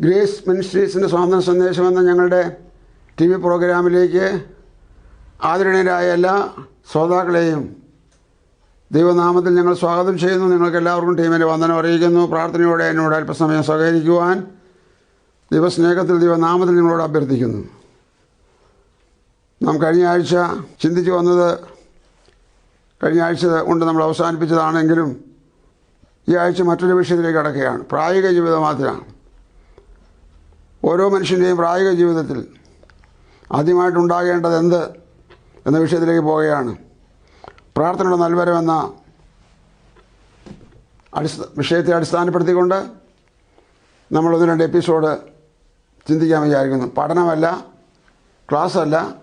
Grace മിനിസ്ട്രീസിന്റെ സ്വാതന്ത്ര്യ സന്ദേശം എന്ന ഞങ്ങളുടെ ടി വി പ്രോഗ്രാമിലേക്ക് ആദരണീയരായ എല്ലാ ശ്രോതാക്കളെയും ദൈവനാമത്തിൽ ഞങ്ങൾ സ്വാഗതം ചെയ്യുന്നു. നിങ്ങൾക്ക് എല്ലാവർക്കും ടീമിന്റെ വന്ദനം അറിയിക്കുന്നു. പ്രാർത്ഥനയോടെ എന്നോട് അല്പസമയം സഹകരിക്കുവാൻ ദൈവസ്നേഹത്തിൽ ദൈവനാമത്തിൽ നിങ്ങളോട് അഭ്യർത്ഥിക്കുന്നു. നാം കഴിഞ്ഞ ആഴ്ച ചിന്തിച്ചു വന്നത് കഴിഞ്ഞ ആഴ്ച കൊണ്ട് നമ്മൾ അവസാനിപ്പിച്ചതാണെങ്കിലും ഈ ആഴ്ച മറ്റൊരു വിഷയത്തിലേക്ക് കടക്കുകയാണ്. പ്രായോഗിക ജീവിതമാത്രമാണ് ഓരോ മനുഷ്യന്റെയും പ്രായോഗിക ജീവിതത്തിൽ ആദ്യമായിട്ടുണ്ടാകേണ്ടത് എന്ത് എന്ന വിഷയത്തിലേക്ക് പോവുകയാണ്. പ്രാർത്ഥനയുടെ നൽവരമെന്ന അടിസ്ഥ വിഷയത്തെ അടിസ്ഥാനപ്പെടുത്തിക്കൊണ്ട് നമ്മൾ ഒന്ന് രണ്ട് എപ്പിസോഡ് ചിന്തിക്കാൻ വിചാരിക്കുന്നു. പഠനമല്ല ക്ലാസ്സല്ല.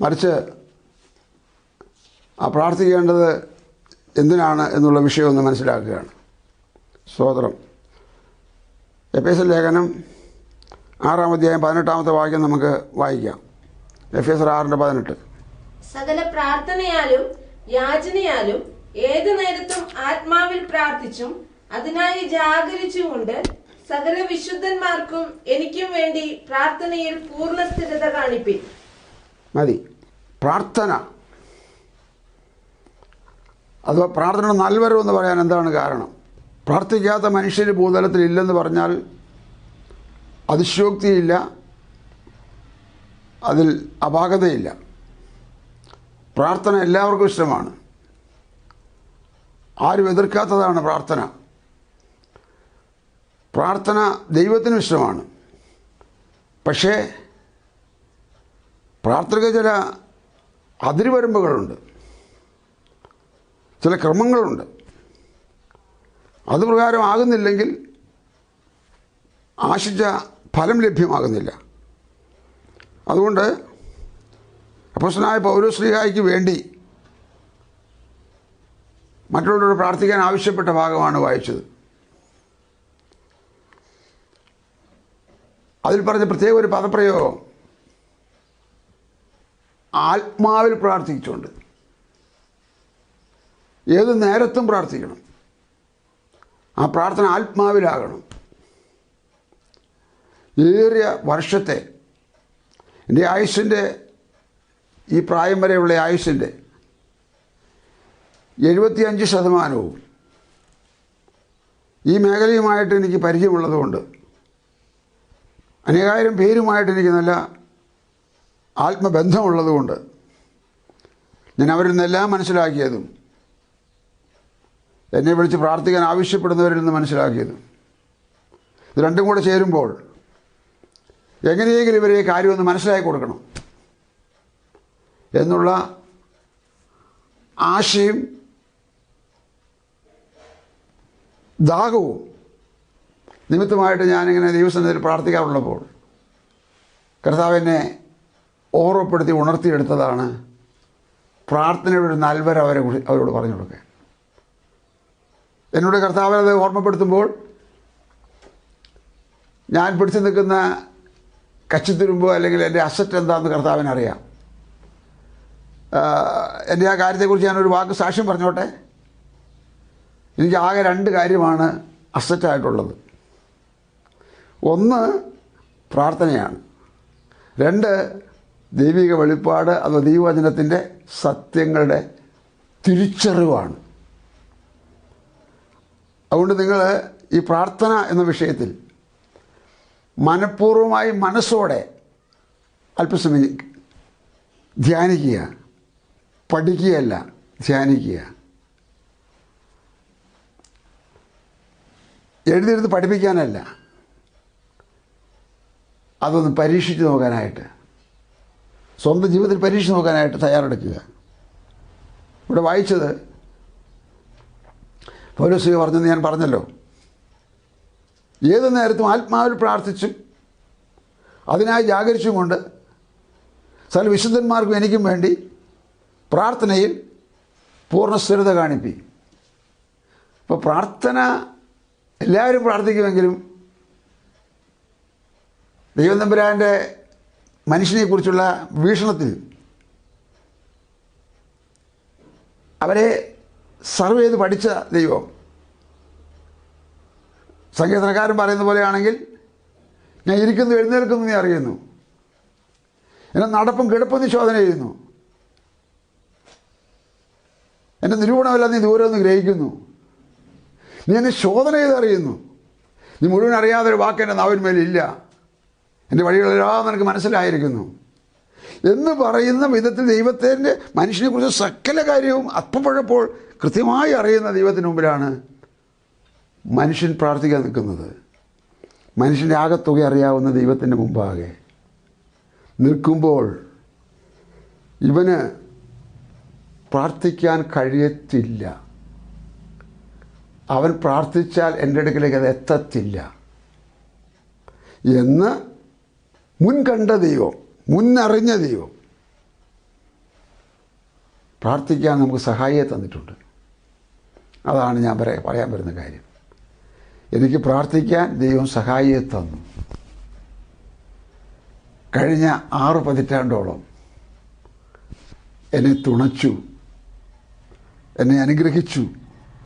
മറിച്ച് ആ പ്രാർത്ഥിക്കേണ്ടത് എന്തിനാണ് എന്നുള്ള വിഷയം ഒന്ന് മനസ്സിലാക്കുകയാണ്. സ്തോത്രം. എഫ് എസ് ലേഖനം ആറാം അധ്യായം പതിനെട്ടാമത്തെ വാക്യം നമുക്ക് വായിക്കാം. എഫ് എസ് ആറിന്റെ പതിനെട്ട്. സകല പ്രാർത്ഥനയാലും യാചനയാലും ഏത് നേരത്തും ആത്മാവിൽ പ്രാർത്ഥിച്ചും അതിനായി ജാഗരിച്ചുകൊണ്ട് സകല വിശുദ്ധന്മാർക്കും എനിക്കും വേണ്ടി പ്രാർത്ഥനയിൽ പൂർണ സ്ഥിരത കാണിപ്പിൻ മതി. പ്രാർത്ഥന. അഥവാ പ്രാർത്ഥനയുടെ എന്ന് പറയാൻ എന്താണ് കാരണം? പ്രാർത്ഥിക്കാത്ത മനുഷ്യർ ഭൂതലത്തിൽ ഇല്ലെന്ന് പറഞ്ഞാൽ അതിശയോക്തിയില്ല അതിൽ അപാകതയില്ല. പ്രാർത്ഥന എല്ലാവർക്കും ഇഷ്ടമാണ്. ആരും എതിർക്കാത്തതാണ് പ്രാർത്ഥന. പ്രാർത്ഥന ദൈവത്തിനും ഇഷ്ടമാണ്. പക്ഷേ പ്രാർത്ഥനയ്ക്ക് ചില അതിരുവരമ്പുകളുണ്ട്. ചില ക്രമങ്ങളുണ്ട്. അതുപ്രകാരം ആകുന്നില്ലെങ്കിൽ ആശിച്ച ഫലം ലഭ്യമാകുന്നില്ല. അതുകൊണ്ട് അപ്പസ്വനായ പൗരശ്രീഹായിക്ക് വേണ്ടി മറ്റുള്ളവരോട് പ്രാർത്ഥിക്കാൻ ആവശ്യപ്പെട്ട ഭാഗമാണ് വായിച്ചത്. അതിൽ പറഞ്ഞ പ്രത്യേക ഒരു പദപ്രയോഗം ആത്മാവിൽ പ്രാർത്ഥിച്ചുകൊണ്ട് ഏത് നേരത്തും പ്രാർത്ഥിക്കണം. ആ പ്രാർത്ഥന ആത്മാവിലാകണം. ഏറിയ വർഷത്തെ എന്റെ ആയുസ്സിന്റെ ഈ പ്രായം വരെയുള്ള ആയുസ്സിന്റെ എഴുപത്തിയഞ്ച് ശതമാനവും ഈ മേഖലയുമായിട്ട് എനിക്ക് പരിചയമുള്ളതുകൊണ്ട് അനേകായിരം പേരുമായിട്ട് എനിക്ക് നല്ല ആത്മബന്ധമുള്ളതുകൊണ്ട് ഞാൻ അവരിൽ നിന്നെല്ലാം മനസ്സിലാക്കിയതും എന്നെ വിളിച്ച് പ്രാർത്ഥിക്കാൻ ആവശ്യപ്പെടുന്നവരിൽ നിന്ന് മനസ്സിലാക്കിയത്. ഇത് രണ്ടും കൂടെ ചേരുമ്പോൾ എങ്ങനെയെങ്കിലും ഇവരെ കാര്യമൊന്ന് മനസ്സിലാക്കി കൊടുക്കണം എന്നുള്ള ആശയും ദാഹവും നിമിത്തമായിട്ട് ഞാനിങ്ങനെ ദൈവസന്നിധിയിൽ പ്രാർത്ഥിക്കാറുള്ളപ്പോൾ കർത്താവിനെ ഓർമ്മപ്പെടുത്തി ഉണർത്തിയെടുത്തതാണ് പ്രാർത്ഥനയുടെ ഒരു നൽവര അവരെ കുറി- അവരോട് പറഞ്ഞു കൊടുക്കുക എന്നോട് കർത്താവിനത് ഓർമ്മപ്പെടുത്തുമ്പോൾ ഞാൻ പിടിച്ചു നിൽക്കുന്ന കച്ചിത്തുരുമ്പോ അല്ലെങ്കിൽ എന്റെ അസറ്റ് എന്താണെന്ന് കർത്താവിനറിയാം. എന്റെ ആ കാര്യത്തെക്കുറിച്ച് ഞാനൊരു വാക്ക് സാക്ഷ്യം പറഞ്ഞോട്ടെ? എനിക്ക് ആകെ രണ്ട് കാര്യമാണ് അസറ്റായിട്ടുള്ളത് ഒന്ന് പ്രാർത്ഥനയാണ്. രണ്ട് ദൈവിക വെളിപ്പാട് അഥവാ ദൈവവചനത്തിന്റെ സത്യങ്ങളുടെ തിരിച്ചറിവാണ്. അതുകൊണ്ട് നിങ്ങൾ ഈ പ്രാർത്ഥന എന്ന വിഷയത്തിൽ മനഃപൂർവമായി മനസ്സോടെ അല്പസമയം ധ്യാനിക്കുക പഠിക്കുകയല്ല ധ്യാനിക്കുക. എഴുതിയെടുത്ത് പഠിപ്പിക്കാനല്ല. അതൊന്ന് പരീക്ഷിച്ച് നോക്കാനായിട്ട്. സ്വന്തം ജീവിതത്തിൽ പരീക്ഷിച്ച് നോക്കാനായിട്ട് തയ്യാറെടുക്കുക. ഇവിടെ വായിച്ചത് പൗരസ്വി പറഞ്ഞെന്ന് ഞാൻ പറഞ്ഞല്ലോ. ഏത് നേരത്തും ആത്മാവിൽ പ്രാർത്ഥിച്ചും അതിനായി ജാഗരിച്ചുകൊണ്ട് സകല വിശുദ്ധന്മാർക്കും എനിക്കും വേണ്ടി പ്രാർത്ഥനയിൽ പൂർണ സ്ഥിരത കാണിപ്പി. അപ്പോൾ പ്രാർത്ഥന എല്ലാവരും പ്രാർത്ഥിക്കുമെങ്കിലും ദൈവം തമ്പുരാന്റെ മനുഷ്യനെക്കുറിച്ചുള്ള വീക്ഷണത്തിൽ അവരെ സർവ് ചെയ്ത് പഠിച്ച ദൈവം. സങ്കീർത്തനക്കാരൻ പറയുന്ന പോലെയാണെങ്കിൽ ഞാൻ ഇരിക്കുന്നു എഴുന്നേൽക്കുന്നു നീ അറിയുന്നു. എന്നെ നടപ്പും കിടപ്പും നീ ശോധന ചെയ്യുന്നു. എന്റെ നിരൂപണമല്ല നീ ദൂരെ നിന്ന് ഗ്രഹിക്കുന്നു. നീ എന്നെ ശോധന ചെയ്ത് അറിയുന്നു. നീ മുഴുവൻ അറിയാതെ ഒരു വാക്ക് എന്റെ നാവിന്മേലില്ല. എന്റെ വഴികളെല്ലാം നിനക്ക് മനസ്സിലായിരിക്കുന്നു. എന്ന് പറയുന്ന വിധത്തിൽ ദൈവത്തിന്റെ മനുഷ്യനെക്കുറിച്ച് സകല കാര്യവും അപ്പപ്പോഴപ്പോൾ കൃത്യമായി അറിയുന്ന ദൈവത്തിന് മുമ്പിലാണ് മനുഷ്യൻ പ്രാർത്ഥിക്കാൻ നിൽക്കുന്നത്. മനുഷ്യന്റെ ആകത്തുക അറിയാവുന്ന ദൈവത്തിന്റെ മുമ്പാകെ നിൽക്കുമ്പോൾ ഇവന് പ്രാർത്ഥിക്കാൻ കഴിയത്തില്ല. അവൻ പ്രാർത്ഥിച്ചാൽ എന്റെ അടുക്കലേക്ക് അത് എത്തത്തില്ല. എന്ന് മുൻകണ്ട ദൈവം മുന്നറിഞ്ഞ ദൈവം. പ്രാർത്ഥിക്കാൻ നമുക്ക് സഹായിയെ തന്നിട്ടുണ്ട്. അതാണ് ഞാൻ പറയാ പറയാൻ വരുന്ന കാര്യം. എനിക്ക് പ്രാർത്ഥിക്കാൻ ദൈവം സഹായിയെ തന്നു. കഴിഞ്ഞ ആറ് പതിറ്റാണ്ടോളം എന്നെ തുണച്ചു എന്നെ അനുഗ്രഹിച്ചു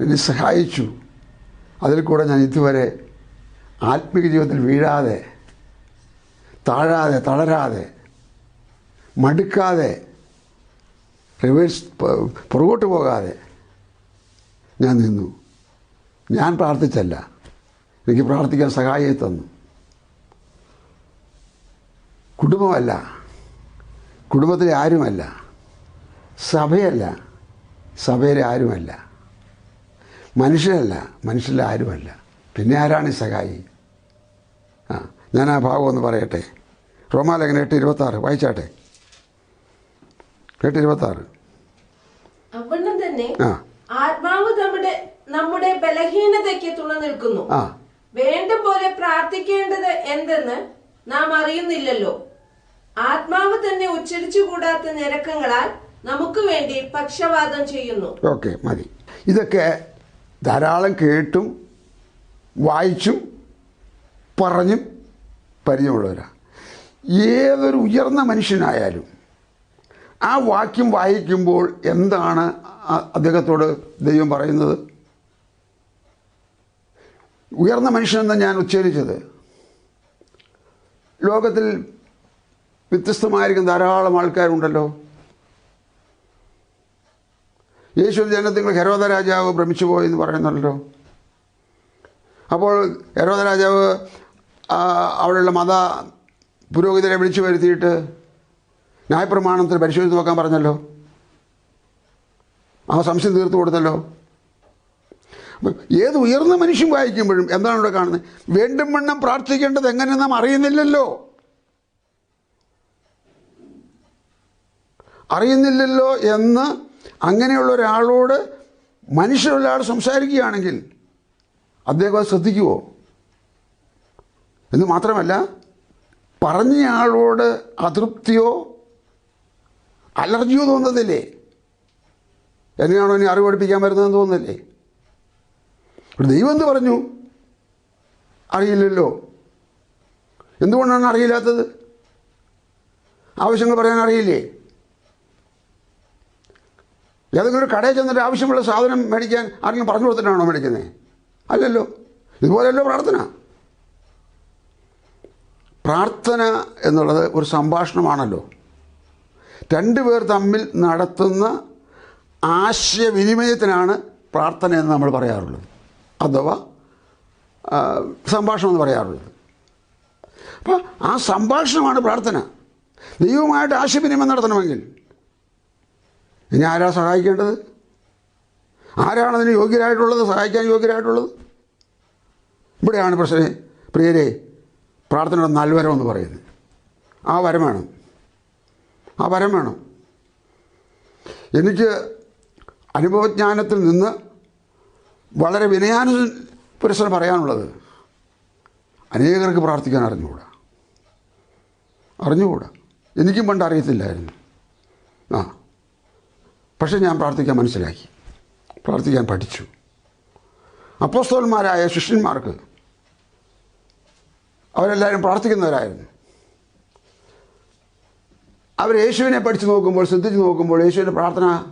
എന്നെ സഹായിച്ചു. അതിൽ കൂടെ ഞാൻ ഇതുവരെ ആത്മീയ ജീവിതത്തിൽ വീഴാതെ താഴാതെ തളരാതെ മടുക്കാതെ റിവേഴ്സ് പുറകോട്ട് പോകാതെ ഞാൻ നിന്നു. ഞാൻ പ്രാർത്ഥിച്ചല്ല. എനിക്ക് പ്രാർത്ഥിക്കാൻ സഹായി തന്നു. കുടുംബമല്ല. കുടുംബത്തിലെ ആരുമല്ല. സഭയല്ല. സഭയിലെ ആരുമല്ല. മനുഷ്യരല്ല മനുഷ്യരിലെ ആരുമല്ല. പിന്നെ ആരാണ് ഈ സഹായി? ആ ഞാൻ ആ ഭാഗം പറയട്ടെ. റോമാലകൻ എട്ട് ഇരുപത്താറ്. വായിച്ചാട്ടെ. എട്ട് ഇരുപത്താറ് അവണ്ണം തന്നെ ആത്മാവ് നമ്മുടെ നമ്മുടെ ബലഹീനതയ്ക്ക് തുണ നിൽക്കുന്നു. വേണ്ട പോലെ പ്രാർത്ഥിക്കേണ്ടത് എന്തെന്ന് നാം അറിയുന്നില്ലല്ലോ. ആത്മാവ് തന്നെ ഉച്ചരിച്ചുകൂടാത്ത ഞരക്കങ്ങളാൽ നമുക്ക് വേണ്ടി പക്ഷവാദം ചെയ്യുന്നു. ഓക്കെ മതി. ഇതൊക്കെ ധാരാളം കേട്ടും വായിച്ചും പറഞ്ഞും പരിചയമുള്ളവരാണ് ഏതൊരു ഉയർന്ന മനുഷ്യനായാലും ആ വാക്യം വായിക്കുമ്പോൾ എന്താണ് അദ്ദേഹത്തോട് ദൈവം പറയുന്നത്? ഉയർന്ന മനുഷ്യനെന്ന് ഞാൻ ഉച്ചരിച്ചത്. ലോകത്തിൽ വ്യത്യസ്തമായിരിക്കും ധാരാളം ആൾക്കാരുണ്ടല്ലോ. യേശു ജനത്തിൽ ഹരോദ രാജാവ് ഭ്രമിച്ചു പോയെന്ന് പറയുന്നുണ്ടല്ലോ. അപ്പോൾ ഹരോദ രാജാവ് അവിടെയുള്ള മത പുരോഹിതരെ വിളിച്ചു വരുത്തിയിട്ട് ന്യായപ്രമാണത്തിൽ പരിശോധിച്ച് നോക്കാൻ പറഞ്ഞല്ലോ. ആ സംശയം തീർത്തു കൊടുത്തല്ലോ. ഏത് ഉയർന്ന മനുഷ്യൻ വായിക്കുമ്പോഴും എന്താണ് ഇവിടെ കാണുന്നത്? വേണ്ടും വണ്ണം പ്രാർത്ഥിക്കേണ്ടത് എങ്ങനെ നാം അറിയുന്നില്ലല്ലോ. അറിയുന്നില്ലല്ലോ എന്ന് അങ്ങനെയുള്ള ഒരാളോട് മനുഷ്യരുള്ള ആൾ സംസാരിക്കുകയാണെങ്കിൽ അദ്ദേഹം അത് ശ്രദ്ധിക്കുമോ എന്ന് മാത്രമല്ല പറഞ്ഞയാളോട് അതൃപ്തിയോ അലർജിയോ തോന്നുന്നതില്ലേ എന്നെയാണോ ഇനി അറിവ് പഠിപ്പിക്കാൻ വരുന്നതെന്ന് തോന്നുന്നില്ലേ ഒരു ദൈവം എന്ത് പറഞ്ഞു? അറിയില്ലല്ലോ. എന്തുകൊണ്ടാണ് അറിയില്ലാത്തത്? ആവശ്യങ്ങൾ പറയാൻ അറിയില്ലേ? ഏതെങ്കിലും ഒരു കടയിൽ ചെന്നിട്ട് ആവശ്യമുള്ള സാധനം മേടിക്കാൻ ആരെങ്കിലും പറഞ്ഞു കൊടുത്തിട്ടാണോ മേടിക്കുന്നത് അല്ലല്ലോ. ഇതുപോലെയല്ലോ പ്രാർത്ഥന. പ്രാർത്ഥന എന്നുള്ളത് ഒരു സംഭാഷണമാണല്ലോ. രണ്ടുപേർ തമ്മിൽ നടത്തുന്ന ആശയവിനിമയത്തിനാണ് പ്രാർത്ഥന എന്ന് നമ്മൾ പറയാറുള്ളത്. അഥവാ സംഭാഷണം എന്ന് പറയാറുള്ളത്. അപ്പോൾ ആ സംഭാഷണമാണ് പ്രാർത്ഥന. ദൈവമായിട്ട് ആശയവിനിമയം നടത്തണമെങ്കിൽ ഇനി ആരാ സഹായിക്കേണ്ടത്? ആരാണ് അതിന് യോഗ്യരായിട്ടുള്ളത്? സഹായിക്കാൻ യോഗ്യരായിട്ടുള്ളത്? ഇവിടെയാണ് പ്രശ്നം പ്രിയരെ പ്രാർത്ഥനയുടെ നൽവരം എന്ന് പറയുന്നത്. ആ വരം വേണം ആ വരം വേണം. എനിക്ക് അനുഭവജ്ഞാനത്തിൽ നിന്ന് വളരെ വിനയാനു പുരസ്സരം പറയാനുള്ളത് അനേകർക്ക് പ്രാർത്ഥിക്കാൻ അറിഞ്ഞുകൂടാ? അറിഞ്ഞുകൂടാ? എനിക്കും പണ്ട് അറിയത്തില്ലായിരുന്നു. ആ. പക്ഷെ ഞാൻ പ്രാർത്ഥിക്കാൻ മനസ്സിലാക്കി. പ്രാർത്ഥിക്കാൻ പഠിച്ചു. അപ്പോസ്തോന്മാരായ ശിഷ്യന്മാർക്ക് അവരെല്ലാവരും പ്രാർത്ഥിക്കുന്നവരായിരുന്നു. അവർ യേശുവിനെ പഠിച്ചു നോക്കുമ്പോൾ ശ്രദ്ധിച്ച് നോക്കുമ്പോൾ യേശുവിന്റെ പ്രാർത്ഥന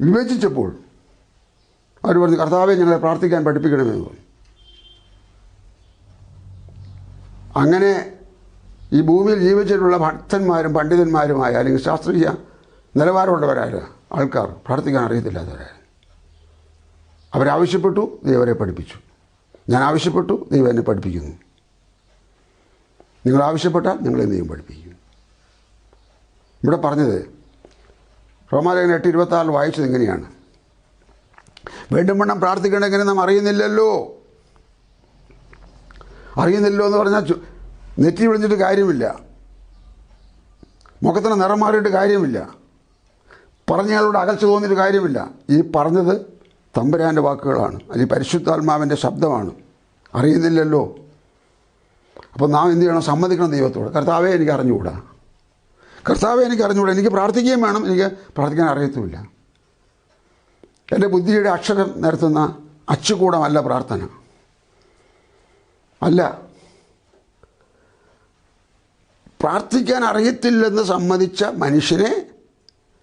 വിവേചിച്ചപ്പോൾ അവർ പറഞ്ഞു കർത്താവെ ഞങ്ങളെ പ്രാർത്ഥിക്കാൻ പഠിപ്പിക്കണമെന്ന് പറഞ്ഞു. അങ്ങനെ ഈ ഭൂമിയിൽ ജീവിച്ചിട്ടുള്ള ഭക്തന്മാരും പണ്ഡിതന്മാരുമായ അല്ലെങ്കിൽ ശാസ്ത്രീയ നിലവാരമുള്ളവരായ ആൾക്കാർ പ്രാർത്ഥിക്കാൻ അറിയത്തില്ലാത്തവരായിരുന്നു അവരാവശ്യപ്പെട്ടു ദൈവരെ പഠിപ്പിച്ചു. ഞാൻ ആവശ്യപ്പെട്ടു ദൈവം എന്നെ പഠിപ്പിക്കുന്നു. നിങ്ങൾ ആവശ്യപ്പെട്ടാൽ നിങ്ങളെ ദൈവം പഠിപ്പിക്കും. ഇവിടെ പറഞ്ഞത് റോമാലേഖന എട്ട് ഇരുപത്താറിൽ വായിച്ചത് ഇങ്ങനെയാണ്. വീണ്ടും വണ്ണം പ്രാർത്ഥിക്കണമെങ്കിൽ നാം അറിയുന്നില്ലല്ലോ? അറിയുന്നില്ലോ എന്ന് പറഞ്ഞാൽ നെറ്റി വിളിഞ്ഞിട്ട് കാര്യമില്ല. മുഖത്തിന് നിറം മാറിയിട്ട് കാര്യമില്ല. പറഞ്ഞയാളോട് അകൽച്ച തോന്നിയിട്ട് കാര്യമില്ല. ഈ പറഞ്ഞത് തമ്പുരാന്റെ വാക്കുകളാണ്. അല്ലെങ്കിൽ പരിശുദ്ധാത്മാവിന്റെ ശബ്ദമാണ്. അറിയുന്നില്ലല്ലോ. അപ്പോൾ നാം എന്ത് ചെയ്യണം? സമ്മതിക്കണം ദൈവത്തോട്. കർത്താവേ എനിക്ക് അറിഞ്ഞുകൂടാ കർത്താവെ എനിക്ക് അറിഞ്ഞുകൂടാ. എനിക്ക് പ്രാർത്ഥിക്കുകയും വേണം. എനിക്ക് പ്രാർത്ഥിക്കാൻ അറിയത്തുമില്ല. എന്റെ ബുദ്ധിയുടെ അക്ഷരം നിരത്തുന്ന അച്ചുകൂടമല്ല പ്രാർത്ഥന. അല്ല. പ്രാർത്ഥിക്കാൻ അറിയത്തില്ലെന്ന് സമ്മതിച്ച മനുഷ്യനെ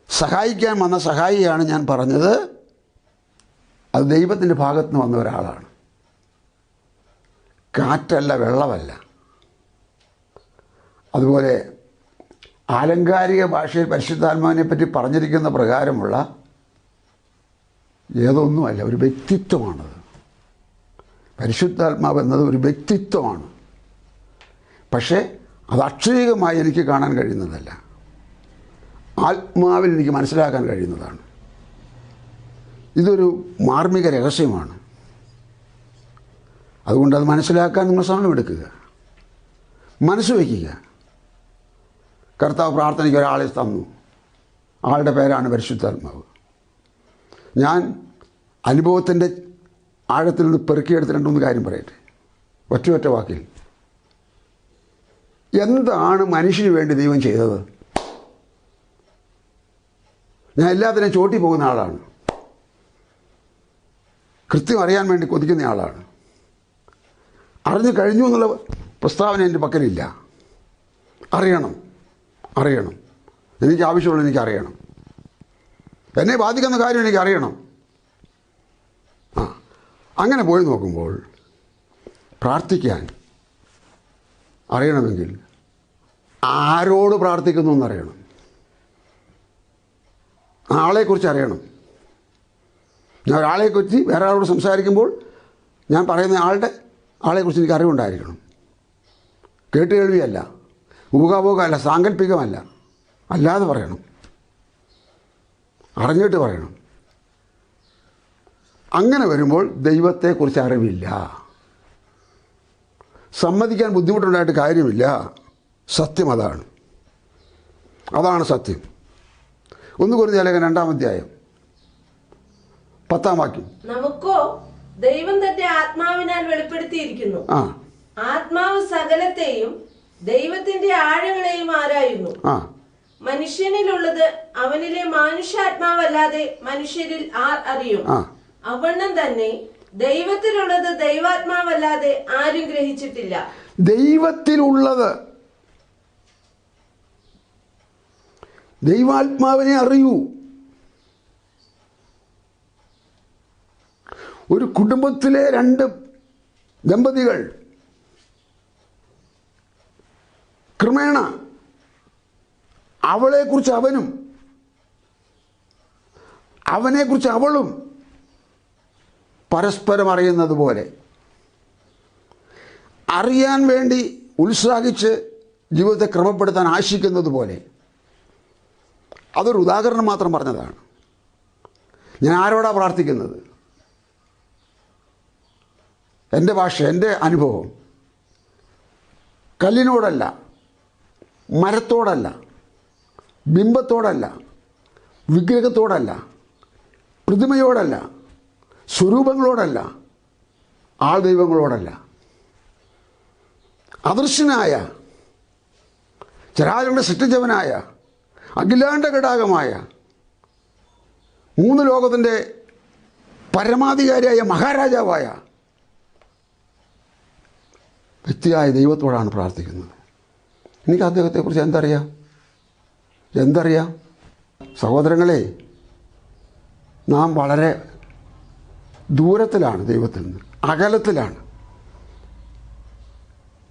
സഹായിക്കാൻ വന്ന സഹായിയാണ് ഞാൻ പറഞ്ഞത്. അത് ദൈവത്തിന്റെ ഭാഗത്ത് നിന്ന് വന്ന ഒരാളാണ്. കാറ്റല്ല വെള്ളമല്ല. അതുപോലെ ആലങ്കാരിക ഭാഷയിൽ പരിശുദ്ധാത്മാവിനെ പറ്റി പറഞ്ഞിരിക്കുന്ന പ്രകാരമുള്ള ഏതൊന്നുമല്ല ഒരു വ്യക്തിത്വമാണത്. പരിശുദ്ധാത്മാവ് എന്നത് ഒരു വ്യക്തിത്വമാണ്. പക്ഷേ അത് അക്ഷരീകമായി എനിക്ക് കാണാൻ കഴിയുന്നതല്ല. ആത്മാവിൽ എനിക്ക് മനസ്സിലാക്കാൻ കഴിയുന്നതാണ്. ഇതൊരു മാർമിക രഹസ്യമാണ്. അതുകൊണ്ട് അത് മനസ്സിലാക്കാൻ നിങ്ങൾ സമയമെടുക്കുക മനസ്സ് വയ്ക്കുക. കർത്താവ് പ്രാർത്ഥനയ്ക്ക് ഒരാളെ തന്നു. ആളുടെ പേരാണ് പരിശുദ്ധാത്മാവ്. ഞാൻ അനുഭവത്തിന്റെ ആഴത്തിൽ നിന്ന് പെറുക്കിയെടുത്ത് രണ്ട് മൂന്ന് കാര്യം പറയട്ടെ. ഒറ്റ ഒറ്റ വാക്കിൽ. എന്താണ് മനുഷ്യന് വേണ്ടി ദൈവം ചെയ്തത്? ഞാൻ എല്ലാത്തിനും ചോട്ടി പോകുന്ന ആളാണ്. കൃത്യം അറിയാൻ വേണ്ടി കൊതിക്കുന്ന ആളാണ്. അറിഞ്ഞു കഴിഞ്ഞു എന്നുള്ള പ്രസ്താവന എന്റെ പക്കലില്ല. അറിയണം. അറിയണം. എനിക്ക് ആവശ്യമുള്ള എനിക്ക് അറിയണം എന്നെ ബാധിക്കുന്ന കാര്യം എനിക്ക് അറിയണം ആ അങ്ങനെ പോയി നോക്കുമ്പോൾ പ്രാർത്ഥിക്കാൻ അറിയണമെങ്കിൽ ആരോട് പ്രാർത്ഥിക്കുന്നു എന്നറിയണം. ആളെക്കുറിച്ച് അറിയണം. ഞാൻ ഒരാളെക്കുറിച്ച് വേറെ ആളോട് സംസാരിക്കുമ്പോൾ ഞാൻ പറയുന്ന ആളുടെ ആളെക്കുറിച്ച് എനിക്ക് അറിവുണ്ടായിരിക്കണം കേട്ടുകേൾവിയല്ല ഊഹാപോഹമല്ല സാങ്കല്പികമല്ല. അല്ലാതെ പറയണം. അറിഞ്ഞിട്ട് പറയണം. അങ്ങനെ വരുമ്പോൾ ദൈവത്തെക്കുറിച്ച് അറിവില്ല. സമ്മതിക്കാൻ ബുദ്ധിമുട്ടുണ്ടായിട്ട് കാര്യമില്ല. സത്യം അതാണ്. അതാണ് സത്യം. ഒന്ന് കുറിച്ച് അല്ലെങ്കിൽ രണ്ടാം അധ്യായം. പത്താം വാക്യം. നമുക്കോ ദൈവം തന്റെ ആത്മാവിനാൽ വെളിപ്പെടുത്തിയിരിക്കുന്നു. ആത്മാവ് സകലത്തെയും ദൈവത്തിന്റെ ആഴങ്ങളെയും ആരായുന്നു? മനുഷ്യനിലുള്ളത് അവനിലെ മാനുഷ്യാത്മാവല്ലാതെ മനുഷ്യരിൽ ആർ അറിയും. അവണ്ണം തന്നെ ദൈവത്തിലുള്ളത് ദൈവാത്മാവല്ലാതെ ആരും ഗ്രഹിച്ചിട്ടില്ല. ദൈവത്തിലുള്ളത്. ദൈവാത്മാവിനെ അറിയൂ. ഒരു കുടുംബത്തിലെ രണ്ട് ദമ്പതികൾ ക്രമേണ അവളെക്കുറിച്ച് അവനും അവനെക്കുറിച്ച് അവളും പരസ്പരം അറിയുന്നത് പോലെ അറിയാൻ വേണ്ടി ഉത്സാഹിച്ച് ജീവിതത്തെ ക്രമപ്പെടുത്താൻ ആശിക്കുന്നത് പോലെ അതൊരു ഉദാഹരണം മാത്രം പറഞ്ഞതാണ്. ഞാൻ ആരോടാ പ്രാർത്ഥിക്കുന്നത്? എന്റെ ഭാഷ എന്റെ അനുഭവം കല്ലിനോടല്ല. മരത്തോടല്ല ബിംബത്തോടല്ല വിഗ്രഹത്തോടല്ല പ്രതിമയോടല്ല സ്വരൂപങ്ങളോടല്ല ആൾ ദൈവങ്ങളോടല്ല. അദൃശ്യനായ ചരാചരങ്ങളെ സൃഷ്ടിച്ചവനായ അഖിലാണ്ട ഘടാകമായ മൂന്ന് ലോകത്തിന്റെ പരമാധികാരിയായ മഹാരാജാവായ വ്യക്തിയായ ദൈവത്തോടാണ് പ്രാർത്ഥിക്കുന്നത്. എനിക്ക് അദ്ദേഹത്തെക്കുറിച്ച് എന്തറിയാം? എന്തറിയാം? സഹോദരങ്ങളെ നാം വളരെ ദൂരത്തിലാണ് ദൈവത്തിൽ നിന്ന് അകലത്തിലാണ്.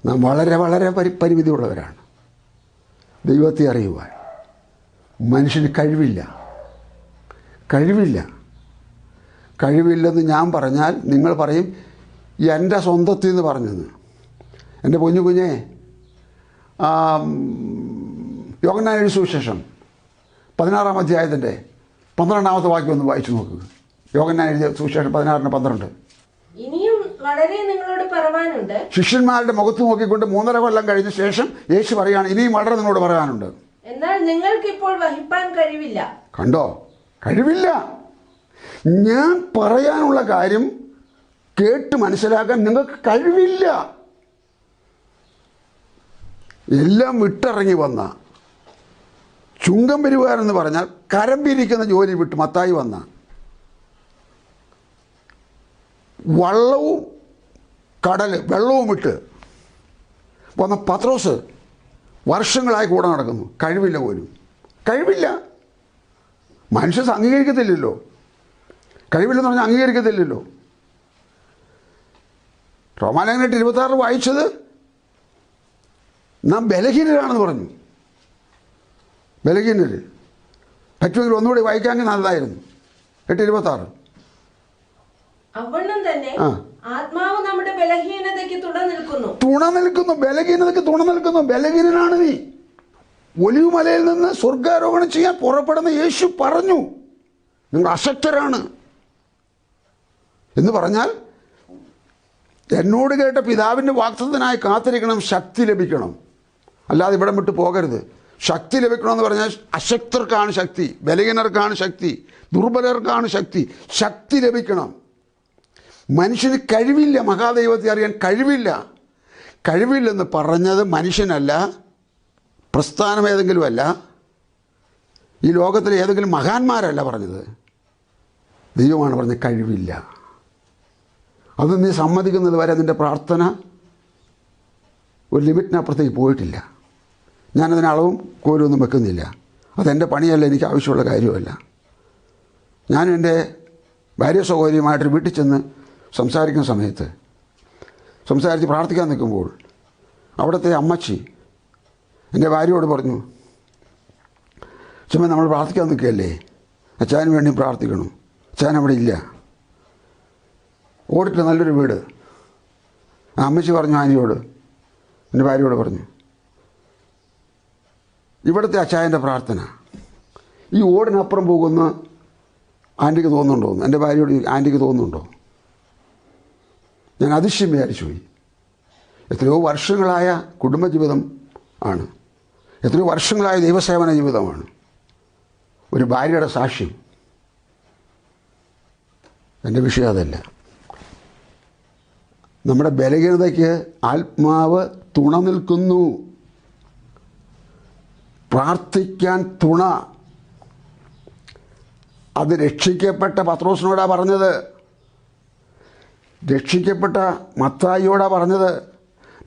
നാം വളരെ വളരെ പരി പരിമിതിയുള്ളവരാണ്. ദൈവത്തെ അറിയുവാൻ. മനുഷ്യന് കഴിവില്ല. കഴിവില്ല. കഴിവില്ലെന്ന് ഞാൻ പറഞ്ഞാൽ നിങ്ങൾ പറയും എന്റെ സ്വന്തത്തിൽ നിന്ന് പറഞ്ഞെന്ന്. എന്റെ കുഞ്ഞു കുഞ്ഞെ യോഗനായ സുവിശേഷം. പതിനാറാം അധ്യായത്തിന്റെ പന്ത്രണ്ടാമത്തെ വാക്യം ഒന്ന് വായിച്ചു നോക്കുക യോഗനായ എഴുതിയ സുവിശേഷം പതിനാറിന് പന്ത്രണ്ട്. ഇനിയും വളരെ നിങ്ങളോട് ശിഷ്യന്മാരുടെ മുഖത്ത് നോക്കിക്കൊണ്ട് മൂന്നര കൊല്ലം കഴിഞ്ഞ ശേഷം യേശു പറയുകയാണ് ഇനിയും വളരെ നിങ്ങളോട് പറയാനുണ്ട്. എന്നാൽ നിങ്ങൾക്ക് ഇപ്പോൾ വഹിപ്പാൻ കഴിവില്ല. കണ്ടോ? കഴിവില്ല. ഞാൻ പറയാനുള്ള കാര്യം കേട്ട് മനസ്സിലാക്കാൻ നിങ്ങൾക്ക് കഴിവില്ല. എല്ലാം വിട്ടിറങ്ങി വന്ന. ചുങ്കം പെരുവാരെന്ന് പറഞ്ഞാൽ കരം പിരിക്കുന്ന ജോലി വിട്ട് മത്തായി വന്ന. വള്ളവും കടൽ വെള്ളവും വിട്ട് വന്ന പത്രോസ് വർഷങ്ങളായി കൂടെ നടക്കുന്നു. കഴിവില്ല പോലും. കഴിവില്ല. മനുഷ്യൻ അംഗീകരിക്കത്തില്ലല്ലോ. കഴിവില്ലെന്ന് പറഞ്ഞാൽ അംഗീകരിക്കത്തില്ലല്ലോ. റോമാലേഖനായിട്ട് ഇരുപത്താറ് വായിച്ചത്? നാം ബലഹീനരാണെന്ന് പറഞ്ഞു. ബലഹീനർ പറ്റുമെങ്കിൽ ഒന്നുകൂടി വായിക്കാമെങ്കിൽ നല്ലതായിരുന്നു. എട്ട് ഇരുപത്താറ് അവണ്ണം തന്നെ. ആത്മാവ് നമ്മുടെ ബലഹീനതയ്ക്ക് തുണ നിൽക്കുന്നു. തുണ നിൽക്കുന്നു. ബലഹീനതയ്ക്ക് തുണ നിൽക്കുന്നു. ബലഹീനനാണ് നീ. ഒലിവുമലയിൽ നിന്ന് സ്വർഗാരോഹണം ചെയ്യാൻ പുറപ്പെടുന്ന യേശു പറഞ്ഞു. നിങ്ങൾ അശക്തരാണ്. എന്ന് പറഞ്ഞാൽ എന്നോട് കേട്ട പിതാവിന്റെ വാക്തത്തിനായി കാത്തിരിക്കണം. ശക്തി ലഭിക്കണം. അല്ലാതെ ഇവിടെ വിട്ട് പോകരുത്. ശക്തി ലഭിക്കണമെന്ന് പറഞ്ഞാൽ അശക്തർക്കാണ് ശക്തി ബലഹീനർക്കാണ് ശക്തി ദുർബലർക്കാണ് ശക്തി. ശക്തി ലഭിക്കണം. മനുഷ്യന് കഴിവില്ല മഹാദൈവത്തെ അറിയാൻ കഴിവില്ല. കഴിവില്ലെന്ന് പറഞ്ഞത് മനുഷ്യനല്ല പ്രസ്ഥാനം ഏതെങ്കിലും അല്ല ഈ ലോകത്തിലെ ഏതെങ്കിലും മഹാന്മാരല്ല പറഞ്ഞത്. ദൈവമാണ് പറഞ്ഞത് കഴിവില്ല. അത് നീ സമ്മതിക്കുന്നത് വരെ നിന്റെ പ്രാർത്ഥന ഒരു ലിമിറ്റിനപ്പുറത്തേക്ക് പോയിട്ടില്ല. ഞാനതിന് അളവും കോലൊന്നും വെക്കുന്നില്ല. അതെന്റെ പണിയല്ല എനിക്ക് ആവശ്യമുള്ള കാര്യമല്ല. ഞാൻ എന്റെ ഭാര്യ സഹോദരിയുമായിട്ട് വീട്ടിൽ ചെന്ന് സംസാരിക്കുന്ന സമയത്ത് സംസാരിച്ച് പ്രാർത്ഥിക്കാൻ നിൽക്കുമ്പോൾ അവിടുത്തെ അമ്മച്ചി എന്റെ ഭാര്യയോട് പറഞ്ഞു ചുമ്മാ നമ്മൾ പ്രാർത്ഥിക്കാൻ നിൽക്കുകയല്ലേ? അച്ഛന് വേണ്ടി പ്രാർത്ഥിക്കണം. അച്ഛൻ അവിടെ ഇല്ല. ഓടിട്ട് നല്ലൊരു വീട്. ആ അമ്മച്ചി പറഞ്ഞു ആനിയോട് എന്റെ ഭാര്യയോട് പറഞ്ഞു ഇവിടുത്തെ അച്ചായന്റെ പ്രാർത്ഥന. ഈ ഓടിനപ്പുറം പോകുന്ന ആന്റിക്ക് തോന്നുന്നുണ്ടോ? എന്റെ ഭാര്യയോട് ആന്റിക്ക് തോന്നുന്നുണ്ടോ? ഞാൻ അതിശയം വിചാരിച്ചു പോയി. എത്രയോ വർഷങ്ങളായ കുടുംബജീവിതം ആണ്. എത്രയോ വർഷങ്ങളായ ദൈവസേവന ജീവിതമാണ്. ഒരു ഭാര്യയുടെ സാക്ഷ്യം. എന്റെ വിഷയം അതല്ല. നമ്മുടെ ബലഹീനതയ്ക്ക് ആത്മാവ് തുണ നിൽക്കുന്നു. പ്രാർത്ഥിക്കാൻ തുണ. അത് രക്ഷിക്കപ്പെട്ട പത്രോസിനോടാ പറഞ്ഞത്. രക്ഷിക്കപ്പെട്ട മത്തായിയോടാ പറഞ്ഞത്.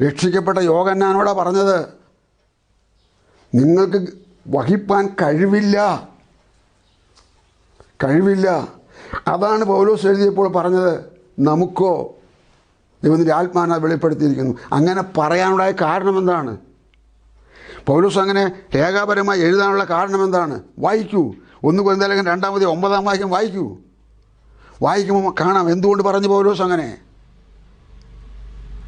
രക്ഷിക്കപ്പെട്ട യോഗന്നാനോടാ പറഞ്ഞത്. നിങ്ങൾക്ക് വഹിപ്പാൻ കഴിവില്ല. കഴിവില്ല. അതാണ് പൗലോസ് എഴുതിയപ്പോൾ പറഞ്ഞത്. നമുക്കോ? ദൈവത്തിന്റെ ആത്മാന വെളിപ്പെടുത്തിയിരിക്കുന്നു. അങ്ങനെ പറയാനുള്ള കാരണം എന്താണ്? പൗലോസ് അങ്ങനെ രേഖാപരമായി എഴുതാനുള്ള കാരണം എന്താണ്? വായിക്കൂ. ഒന്ന് കൊന്തലകൻ രണ്ടാമത് ഒമ്പതാം വാക്യം വായിക്കൂ. വായിക്കുമ്പോൾ കാണാം. എന്തുകൊണ്ട് പറഞ്ഞു പൗലോസ് അങ്ങനെ?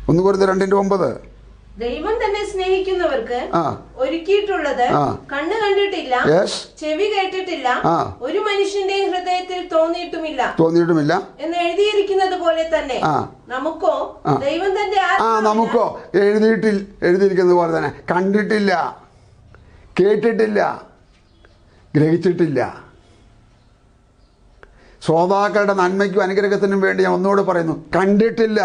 ഒന്ന് കൊരിന്ത രണ്ടിന്റെ ഒമ്പത്. ദൈവം തന്നെ സ്നേഹിക്കുന്നവർക്ക് ഒരുക്കിയിട്ടുള്ളത്. കണ്ണ് കണ്ടിട്ടില്ല ചെവി കേട്ടിട്ടില്ല ഒരു മനുഷ്യന്റെയും ഹൃദയത്തിൽ തോന്നിയിട്ടുമില്ല തോന്നിയിട്ടുമില്ല. എന്ന് എഴുതിയിരിക്കുന്നത് പോലെ തന്നെ നമുക്കോ ദൈവം തന്റെ ആ നമുക്കോ എഴുതിയിട്ടിൽ എഴുതിയിരിക്കുന്നത് പോലെ തന്നെ കണ്ടിട്ടില്ല കേട്ടിട്ടില്ല ഗ്രഹിച്ചിട്ടില്ല. ശ്രോതാക്കളുടെ നന്മയ്ക്കും അനുഗ്രഹത്തിനും വേണ്ടി ഞാൻ ഒന്നുകൂടെ പറയുന്നു കണ്ടിട്ടില്ല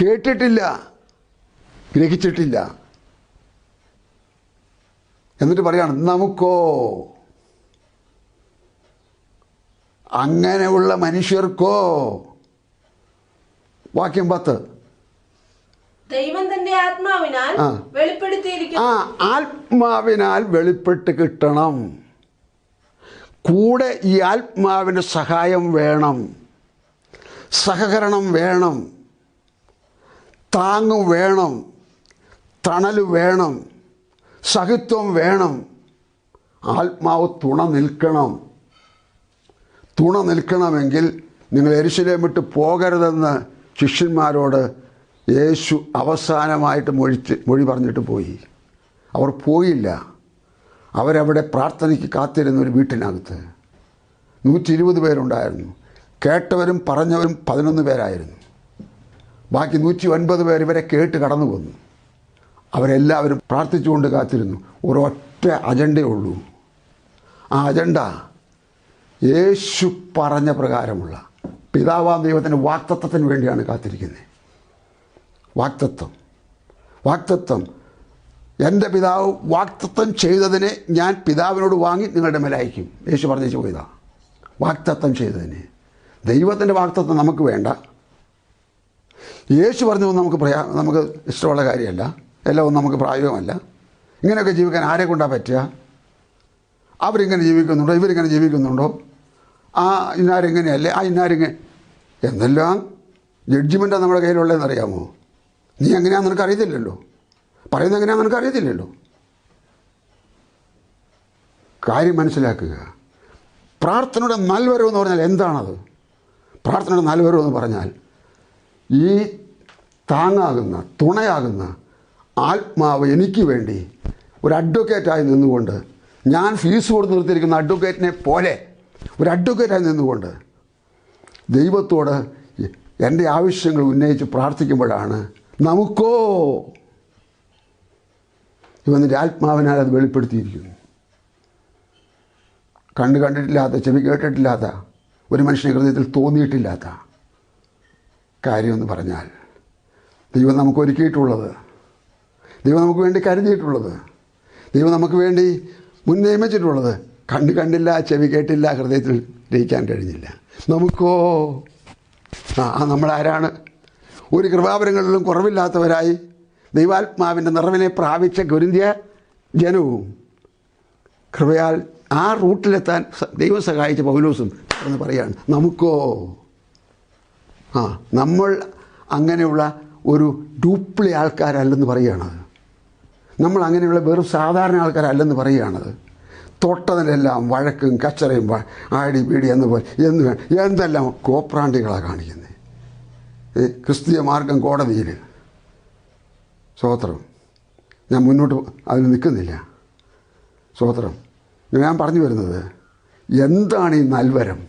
കേട്ടിട്ടില്ല. ഗ്രഹിച്ചിട്ടില്ല. എന്നിട്ട് പറയാണ് നമുക്കോ അങ്ങനെയുള്ള മനുഷ്യർക്കോ? വാക്യം പത്ത്. ദൈവം തന്റെ ആത്മാവിനാൽ ആ. വെളിപ്പെടുത്തിയിരിക്കുന്നു. ആ ആത്മാവിനാൽ വെളിപ്പെട്ട് കിട്ടണം. കൂടെ ഈ ആത്മാവിന്റെ സഹായം വേണം. സഹകരണം വേണം. താങ്ങും വേണം. തണൽ വേണം സഹിത്വം വേണം ആത്മാവ് തുണ നിൽക്കണം. തുണ നിൽക്കണമെങ്കിൽ നിങ്ങൾ എരിശിലേം വിട്ട് പോകരുതെന്ന് ശിഷ്യന്മാരോട് യേശു അവസാനമായിട്ട് മൊഴി മൊഴി പറഞ്ഞിട്ട് പോയി. അവർ പോയില്ല. അവരവിടെ പ്രാർത്ഥനയ്ക്ക് കാത്തിരുന്ന ഒരു വീട്ടിനകത്ത്. നൂറ്റി ഇരുപത് പേരുണ്ടായിരുന്നു. കേട്ടവരും പറഞ്ഞവരും പതിനൊന്ന് പേരായിരുന്നു. ബാക്കി നൂറ്റി ഒൻപത് പേർ ഇവരെ കേട്ട് കടന്നു വന്നു അവരെല്ലാവരും പ്രാർത്ഥിച്ചുകൊണ്ട് കാത്തിരുന്നു. ഒരൊറ്റ അജണ്ടയേ ഉള്ളൂ. ആ അജണ്ട യേശു പറഞ്ഞ പ്രകാരമുള്ള പിതാവാം ദൈവത്തിന്റെ വാക്തത്വത്തിന് വേണ്ടിയാണ് കാത്തിരിക്കുന്നത്. വാക്തത്വം. വാക്തത്വം. എന്റെ പിതാവ് വാക്തത്വം ചെയ്തതിനെ ഞാൻ പിതാവിനോട് വാങ്ങി നിങ്ങളുടെ മേലെ അയക്കും യേശു പറഞ്ഞു പോയതാ. വാക്തത്വം ചെയ്തതിനെ. ദൈവത്തിന്റെ വാക്തത്വം നമുക്ക് വേണ്ട. യേശു പറഞ്ഞു നമുക്ക് പ്രയാ നമുക്ക് ഇഷ്ടമുള്ള കാര്യമല്ല. എല്ലാം ഒന്നും നമുക്ക് പ്രായോഗികമല്ല. ഇങ്ങനെയൊക്കെ ജീവിക്കാൻ ആരെ കൊണ്ടാണ് പറ്റുക? അവരിങ്ങനെ ജീവിക്കുന്നുണ്ടോ? ഇവരിങ്ങനെ ജീവിക്കുന്നുണ്ടോ? ആ ഇന്നാരെങ്ങനെയല്ലേ? ആ ഇന്നാരെങ്ങനെ എന്തെല്ലാം ജഡ്ജ്മെന്റാണ് നമ്മുടെ കയ്യിലുള്ളതെന്ന് അറിയാമോ? നീ എങ്ങനെയാണെന്ന് നിനക്ക് അറിയത്തില്ലല്ലോ. പറയുന്നത് എങ്ങനെയാണെന്ന് നിനക്ക് അറിയത്തില്ലല്ലോ. കാര്യം മനസ്സിലാക്കുക. പ്രാർത്ഥനയുടെ നൽവരവ് എന്ന് പറഞ്ഞാൽ എന്താണത്? പ്രാർത്ഥനയുടെ നൽവരവ് എന്ന് പറഞ്ഞാൽ ഈ താങ്ങാകുന്ന തുണയാകുന്ന ആത്മാവ് എനിക്ക് വേണ്ടി ഒരു അഡ്വക്കേറ്റായി നിന്നുകൊണ്ട് ഞാൻ ഫീസ് കൊടുത്ത് നിർത്തിയിരിക്കുന്ന അഡ്വക്കേറ്റിനെ പോലെ ഒരു അഡ്വക്കേറ്റായി നിന്നുകൊണ്ട് ദൈവത്തോട് എന്റെ ആവശ്യങ്ങൾ ഉന്നയിച്ച് പ്രാർത്ഥിക്കുമ്പോഴാണ് നമുക്കോ ഇവന്നിന്റെ ആത്മാവിനാൽ അത് വെളിപ്പെടുത്തിയിരിക്കുന്നു. കണ്ണ് കണ്ടിട്ടില്ലാത്ത ചെവി കേട്ടിട്ടില്ലാത്ത ഒരു മനുഷ്യന്റെ ഹൃദയത്തിൽ തോന്നിയിട്ടില്ലാത്ത കാര്യമെന്ന് പറഞ്ഞാൽ ദൈവം നമുക്ക് ഒരുക്കിയിട്ടുള്ളത് ദൈവം നമുക്ക് വേണ്ടി കരുതിയിട്ടുള്ളത്. ദൈവം നമുക്ക് വേണ്ടി മുൻ നിയമിച്ചിട്ടുള്ളത് കണ്ണ് കണ്ടില്ല ചെവി കേട്ടില്ല ഹൃദയത്തിൽ ഗ്രഹിക്കാൻ കഴിഞ്ഞില്ല. നമുക്കോ? ആ നമ്മളാരാണ്? ഒരു കൃപാപരങ്ങളിലും കുറവില്ലാത്തവരായി ദൈവാത്മാവിന്റെ നിറവിനെ പ്രാപിച്ച ഗുരുന്തിയ ജനവും കൃപയാൽ ആ റൂട്ടിലെത്താൻ ദൈവം സഹായിച്ച പൗലൂസും എന്ന് പറയാണ് നമുക്കോ? ആ നമ്മൾ അങ്ങനെയുള്ള ഒരു ഡൂപ്ലി ആൾക്കാരല്ലെന്ന് പറയുകയാണത് നമ്മൾ അങ്ങനെയുള്ള വെറും സാധാരണ ആൾക്കാരല്ലെന്ന് പറയുകയാണത്. തൊട്ടതിലെല്ലാം വഴക്കും കച്ചറയും ആടി പീടി എന്ന് പോലെ എന്ന് എന്തെല്ലാം കോപ്രാണ്ടികളാണ് കാണിക്കുന്നത് ക്രിസ്തീയ മാർഗം കോടതിയിൽ. സ്വോത്രം. ഞാൻ മുന്നോട്ട് അതിൽ നിൽക്കുന്നില്ല. സ്വോത്രം. ഞാൻ പറഞ്ഞു വരുന്നത് എന്താണ് ഈ നൽവരം?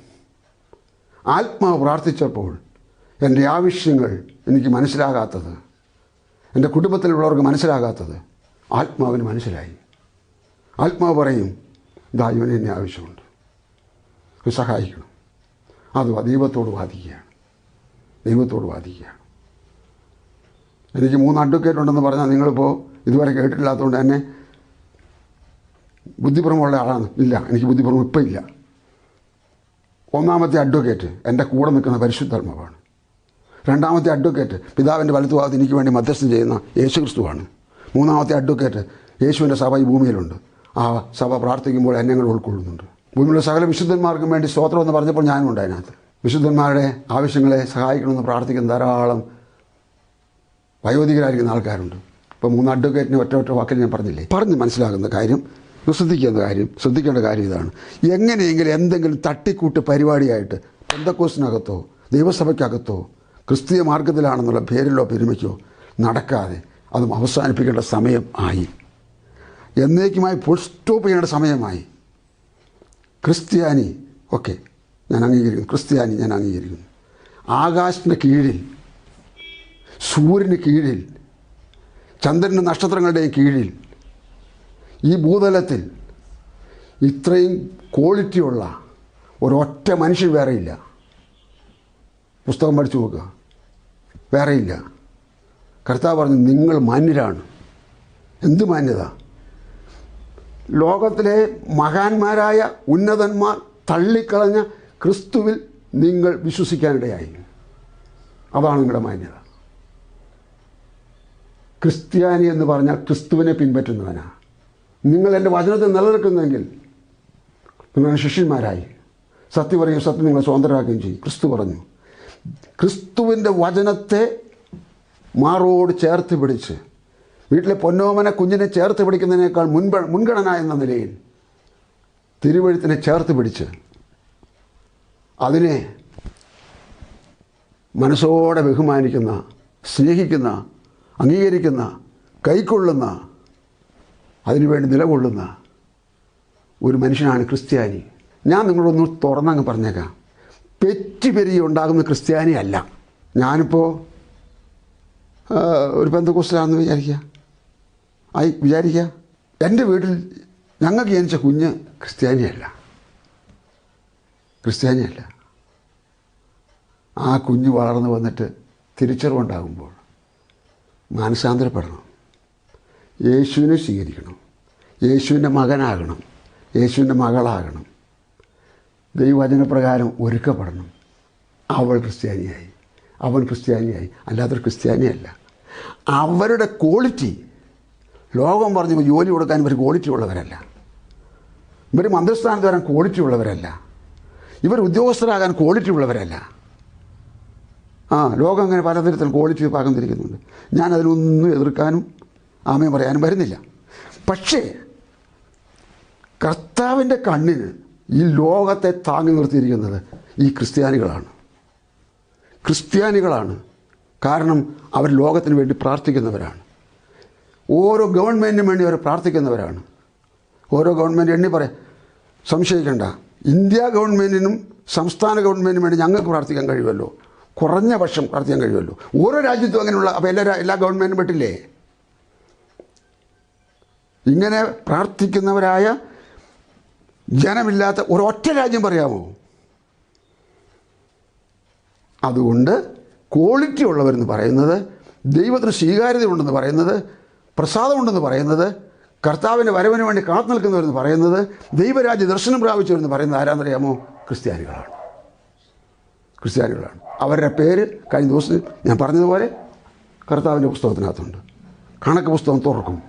ആത്മാവ് പ്രാർത്ഥിച്ചപ്പോൾ എന്റെ ആവശ്യങ്ങൾ എനിക്ക് മനസ്സിലാകാത്തത്. എന്റെ കുടുംബത്തിലുള്ളവർക്ക് മനസ്സിലാകാത്തത്. ആത്മാവിന് മനസ്സിലായി. ആത്മാവ് പറയും ഇതാ ഇവന് എന്നെ ആവശ്യമുണ്ട്. സഹായിക്കണം. അത് ദൈവത്തോട് വാദിക്കുകയാണ്. ദൈവത്തോട് വാദിക്കുകയാണ്. എനിക്ക് മൂന്ന് അഡ്വക്കേറ്റ് ഉണ്ടെന്ന് പറഞ്ഞാൽ നിങ്ങളിപ്പോൾ ഇതുവരെ കേട്ടിട്ടില്ലാത്തതുകൊണ്ട് തന്നെ ബുദ്ധിപ്രമുള്ള ആളാണ്. ഇല്ല എനിക്ക് ബുദ്ധിപരം ഇപ്പം ഇല്ല. ഒന്നാമത്തെ അഡ്വക്കേറ്റ് എന്റെ കൂടെ നിൽക്കുന്ന പരിശുദ്ധാത്മാവാണ്. രണ്ടാമത്തെ അഡ്വക്കേറ്റ് പിതാവിന്റെ വലത്തുഭാഗത്ത് എനിക്ക് വേണ്ടി മധ്യസ്ഥം ചെയ്യുന്ന യേശുക്രിസ്തുവാണ്. മൂന്നാമത്തെ അഡ്വക്കേറ്റ് യേശുവിന്റെ സഭ ഈ ഭൂമിയിലുണ്ട്. ആ സഭ പ്രാർത്ഥിക്കുമ്പോൾ ഞങ്ങൾ ഉൾക്കൊള്ളുന്നുണ്ട്. ഭൂമിയിലുള്ള സകല വിശുദ്ധന്മാർക്കും വേണ്ടി സ്തോത്രം എന്ന് പറഞ്ഞപ്പോൾ ഞാനും ഉണ്ട് അതിനകത്ത്. വിശുദ്ധന്മാരുടെ ആവശ്യങ്ങളെ സഹായിക്കണമെന്ന് പ്രാർത്ഥിക്കുന്ന ധാരാളം വയോധികരായിരിക്കുന്ന ആൾക്കാരുണ്ട്. ഇപ്പോൾ മൂന്ന് അഡ്വക്കേറ്റിന് ഒറ്റ ഒറ്റ വാക്കിൽ ഞാൻ പറഞ്ഞില്ലേ? പറഞ്ഞ് മനസ്സിലാകുന്ന കാര്യം ശ്രദ്ധിക്കേണ്ട കാര്യം ശ്രദ്ധിക്കേണ്ട കാര്യം ഇതാണ്. എങ്ങനെയെങ്കിലും എന്തെങ്കിലും തട്ടിക്കൂട്ട് പരിപാടിയായിട്ട് പെന്തക്കോസിനകത്തോ ദൈവസഭയ്ക്കകത്തോ ക്രിസ്തീയ മാർഗത്തിലാണെന്നുള്ള പേരിലോ പെരുമയ്ക്കോ നടക്കാതെ അതും അവസാനിപ്പിക്കേണ്ട സമയം ആയി. എന്നേക്കുമായി ഫുൾ സ്റ്റോപ്പ് ചെയ്യേണ്ട സമയമായി. ക്രിസ്ത്യാനി ഓക്കെ ഞാൻ അംഗീകരിക്കുന്നു. ക്രിസ്ത്യാനി ഞാൻ അംഗീകരിക്കുന്നു. ആകാശത്തിന്റെ കീഴിൽ സൂര്യന് കീഴിൽ ചന്ദ്രന്റെ നക്ഷത്രങ്ങളുടെയും കീഴിൽ ഈ ഭൂതലത്തിൽ ഇത്രയും ക്വാളിറ്റിയുള്ള ഒരൊറ്റ മനുഷ്യൻ വേറെയില്ല. പുസ്തകം പഠിച്ചു നോക്കുക. വേറെയില്ല. കർത്താവ് പറഞ്ഞു നിങ്ങൾ മാന്യരാണ്. എന്ത് മാന്യത? ലോകത്തിലെ മഹാന്മാരായ ഉന്നതന്മാർ തള്ളിക്കളഞ്ഞ ക്രിസ്തുവിൽ നിങ്ങൾ വിശ്വസിക്കാനിടയായി. അതാണ് നിങ്ങളുടെ മാന്യത. ക്രിസ്ത്യാനി എന്ന് പറഞ്ഞാൽ ക്രിസ്തുവിനെ പിൻപറ്റുന്നവനാ. നിങ്ങൾ എന്റെ വചനത്തിൽ നിലനിൽക്കുന്നെങ്കിൽ നിങ്ങളുടെ ശിഷ്യന്മാരായി. സത്യം പറയും സത്യം നിങ്ങളെ സ്വതന്ത്രരാക്കുകയും ചെയ്യും. ക്രിസ്തു പറഞ്ഞു ക്രിസ്തുവിന്റെ വചനത്തെ മാറോട് ചേർത്ത് പിടിച്ച്. വീട്ടിലെ പൊന്നോമന കുഞ്ഞിനെ ചേർത്ത് പിടിക്കുന്നതിനേക്കാൾ മുൻപ മുൻഗണന എന്ന നിലയിൽ തിരുവഴുത്തിനെ ചേർത്ത് പിടിച്ച്. അതിനെ മനസ്സോടെ ബഹുമാനിക്കുന്ന സ്നേഹിക്കുന്ന അംഗീകരിക്കുന്ന കൈക്കൊള്ളുന്ന അതിനുവേണ്ടി നിലകൊള്ളുന്ന ഒരു മനുഷ്യനാണ് ക്രിസ്ത്യാനി. ഞാൻ നിങ്ങളൊന്ന് തുറന്നങ്ങ് പറഞ്ഞേക്കാം. പെറ്റി പെരുകി ഉണ്ടാകുന്ന ക്രിസ്ത്യാനി അല്ല ഞാനിപ്പോൾ ഒരു ബന്ധുക്കോസ്റ്റിലാണെന്ന് വിചാരിക്കുക. ആയി വിചാരിക്കുക. എന്റെ വീട്ടിൽ ഞങ്ങൾക്ക് ജനിച്ച കുഞ്ഞ് ക്രിസ്ത്യാനിയല്ല. ക്രിസ്ത്യാനിയല്ല. ആ കുഞ്ഞ് വളർന്നു വന്നിട്ട് തിരിച്ചറിവുണ്ടാകുമ്പോൾ മാനസാന്തരപ്പെടണം. യേശുവിനെ സ്വീകരിക്കണം. യേശുവിന്റെ മകനാകണം. യേശുവിന്റെ മകളാകണം. ദൈവവചനപ്രകാരം ഒരുക്കപ്പെടണം. അവൾ ക്രിസ്ത്യാനിയായി. അവൻ ക്രിസ്ത്യാനിയായി. അല്ലാത്തൊരു ക്രിസ്ത്യാനിയല്ല. അവരുടെ ക്വാളിറ്റി ലോകം പറഞ്ഞ് ജോലി കൊടുക്കാൻ ഇവർ ക്വാളിറ്റി ഉള്ളവരല്ല. ഇവർ മന്ത്രിസ്ഥാനത്ത് വരാൻ ക്വാളിറ്റി ഉള്ളവരല്ല. ഇവർ ഉദ്യോഗസ്ഥരാകാൻ ക്വാളിറ്റി ഉള്ളവരല്ല. ആ ലോകം അങ്ങനെ പലതരത്തിൽ ക്വാളിറ്റി പാകം തിരിക്കുന്നുണ്ട്. ഞാൻ അതിനൊന്നും എതിർക്കാനും ആമയും പറയാനും വരുന്നില്ല. പക്ഷേ കർത്താവിന്റെ കണ്ണിന് ഈ ലോകത്തെ താങ്ങി നിർത്തിയിരിക്കുന്നത് ഈ ക്രിസ്ത്യാനികളാണ്. ക്രിസ്ത്യാനികളാണ്. കാരണം അവർ ലോകത്തിന് വേണ്ടി പ്രാർത്ഥിക്കുന്നവരാണ്. ഓരോ ഗവൺമെന്റിനും വേണ്ടി അവർ പ്രാർത്ഥിക്കുന്നവരാണ്. ഓരോ ഗവൺമെന്റ് എണ്ണി പറയാം സംശയിക്കേണ്ട. ഇന്ത്യ ഗവൺമെന്റിനും സംസ്ഥാന ഗവൺമെന്റിനും വേണ്ടി ഞങ്ങൾക്ക് പ്രാർത്ഥിക്കാൻ കഴിയുമല്ലോ. കുറഞ്ഞ പക്ഷം പ്രാർത്ഥിക്കാൻ കഴിയുമല്ലോ. ഓരോ രാജ്യത്തും അങ്ങനെയുള്ള അപ്പോൾ എല്ലാ എല്ലാ ഗവൺമെന്റും പെട്ടില്ലേ? ഇങ്ങനെ പ്രാർത്ഥിക്കുന്നവരായ ജനമില്ലാത്ത ഒരൊറ്റ രാജ്യം പറയാമോ? അതുകൊണ്ട് ക്വാളിറ്റി ഉള്ളവരെന്ന് പറയുന്നത് ദൈവത്തിന് സ്വീകാര്യത ഉണ്ടെന്ന് പറയുന്നത് പ്രസാദമുണ്ടെന്ന് പറയുന്നത് കർത്താവിന്റെ വരവിന് വേണ്ടി കാത്തു നിൽക്കുന്നവരെന്ന് പറയുന്നത് ദൈവരാജ്യ ദർശനം പ്രാപിച്ചവരെന്ന് പറയുന്നത് ആരാന്നറിയാമോ? ക്രിസ്ത്യാനികളാണ്. ക്രിസ്ത്യാനികളാണ്. അവരുടെ പേര് കഴിഞ്ഞ ദിവസം ഞാൻ പറഞ്ഞതുപോലെ കർത്താവിന്റെ പുസ്തകത്തിനകത്തുണ്ട്. കണക്ക് പുസ്തകം തുറക്കും.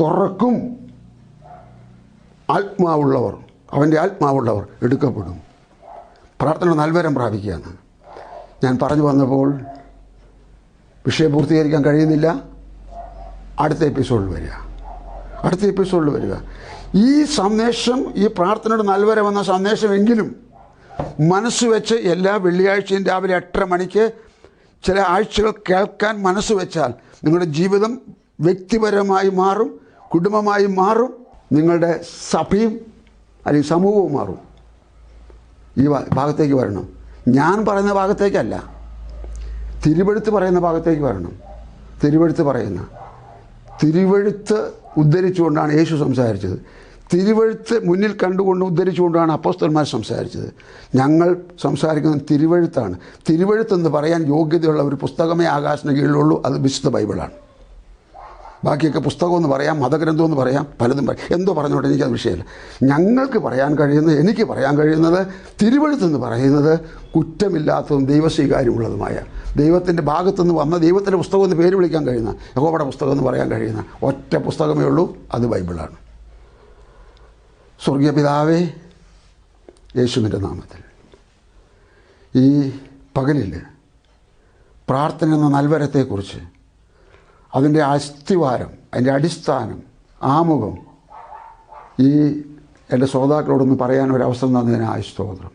തുറക്കും. ആത്മാവുള്ളവർ അവന്റെ ആത്മാവുള്ളവർ എടുക്കപ്പെടും. പ്രാർത്ഥന നൽവരം പ്രാപിക്കുകയാണ്. ഞാൻ പറഞ്ഞു വന്നപ്പോൾ വിഷയം പൂർത്തീകരിക്കാൻ കഴിയുന്നില്ല. അടുത്ത എപ്പിസോഡിൽ വരിക. അടുത്ത എപ്പിസോഡിൽ വരിക. ഈ സന്ദേശം ഈ പ്രാർത്ഥനയുടെ നൽവരം എന്ന സന്ദേശമെങ്കിലും മനസ്സ് വെച്ച് എല്ലാ വെള്ളിയാഴ്ചയും രാവിലെ എട്ടര മണിക്ക് ചില ആഴ്ചകൾ കേൾക്കാൻ മനസ്സ് വെച്ചാൽ നിങ്ങളുടെ ജീവിതം വ്യക്തിപരമായി മാറും കുടുംബമായി മാറും നിങ്ങളുടെ സഭയും അല്ലെങ്കിൽ സമൂഹവും മാറും. ഈ ഭാഗത്തേക്ക് വരണം. ഞാൻ പറയുന്ന ഭാഗത്തേക്കല്ല. തിരുവഴുത്ത് പറയുന്ന ഭാഗത്തേക്ക് വരണം. തിരുവഴുത്ത് പറയുന്ന. തിരുവഴുത്ത് ഉദ്ധരിച്ചുകൊണ്ടാണ് യേശു സംസാരിച്ചത്. തിരുവഴുത്ത് മുന്നിൽ കണ്ടുകൊണ്ട് ഉദ്ധരിച്ചുകൊണ്ടാണ് അപ്പോസ്തന്മാർ സംസാരിച്ചത്. ഞങ്ങൾ സംസാരിക്കുന്നത് തിരുവഴുത്താണ്. തിരുവഴുത്തെന്ന് പറയാൻ യോഗ്യതയുള്ള ഒരു പുസ്തകമേ ആകാശത്തിന് കീഴിലുള്ളൂ. അത് വിശുദ്ധ ബൈബിളാണ്. ബാക്കിയൊക്കെ പുസ്തകമെന്ന് പറയാം മതഗ്രന്ഥം എന്ന് പറയാം പലതും പറയാം. എന്തോ പറഞ്ഞോട്ടെ എനിക്കത് വിഷയമില്ല. ഞങ്ങൾക്ക് പറയാൻ കഴിയുന്നത് എനിക്ക് പറയാൻ കഴിയുന്നത് തിരുവഴുത്തെന്ന് പറയുന്നത് കുറ്റമില്ലാത്തതും ദൈവസ്വീകാര്യമുള്ളതുമായ ദൈവത്തിന്റെ ഭാഗത്തുനിന്ന് വന്ന ദൈവത്തിന്റെ പുസ്തകം എന്ന് പേര് വിളിക്കാൻ കഴിയുന്ന യഹോബയുടെ പുസ്തകം എന്ന് പറയാൻ കഴിയുന്ന ഒറ്റ പുസ്തകമേ ഉള്ളൂ അത് ബൈബിളാണ്. സ്വർഗീയ പിതാവേ യേശുവിന്റെ നാമത്തിൽ. ഈ പകലിൽ പ്രാർത്ഥന എന്ന നൽവരത്തെക്കുറിച്ച് അതിന്റെ അസ്ഥിവാരം അതിന്റെ അടിസ്ഥാനം ആമുഖം. ഈ എന്റെ ശ്രോതാക്കളോടൊന്ന് പറയാൻ ഒരു അവസരം തന്നതിനായി സ്തോത്രം.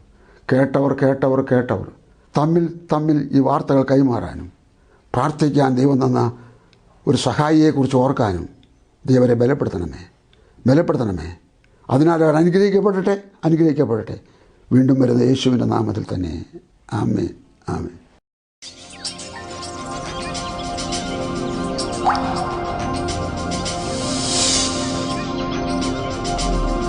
കേട്ടവർ കേട്ടവർ കേട്ടവർ. തമ്മിൽ തമ്മിൽ ഈ വാർത്തകൾ കൈമാറാനും പ്രാർത്ഥിക്കാൻ ദൈവം തന്ന ഒരു സഹായിയെക്കുറിച്ച് ഓർക്കാനും ദൈവരെ ബലപ്പെടുത്തണമേ. ബലപ്പെടുത്തണമേ. അതിനാൽ അവർ അനുഗ്രഹിക്കപ്പെടട്ടെ അനുഗ്രഹിക്കപ്പെടട്ടെ. വീണ്ടും വരുന്ന യേശുവിന്റെ നാമത്തിൽ തന്നെ. ആമേ ആമേ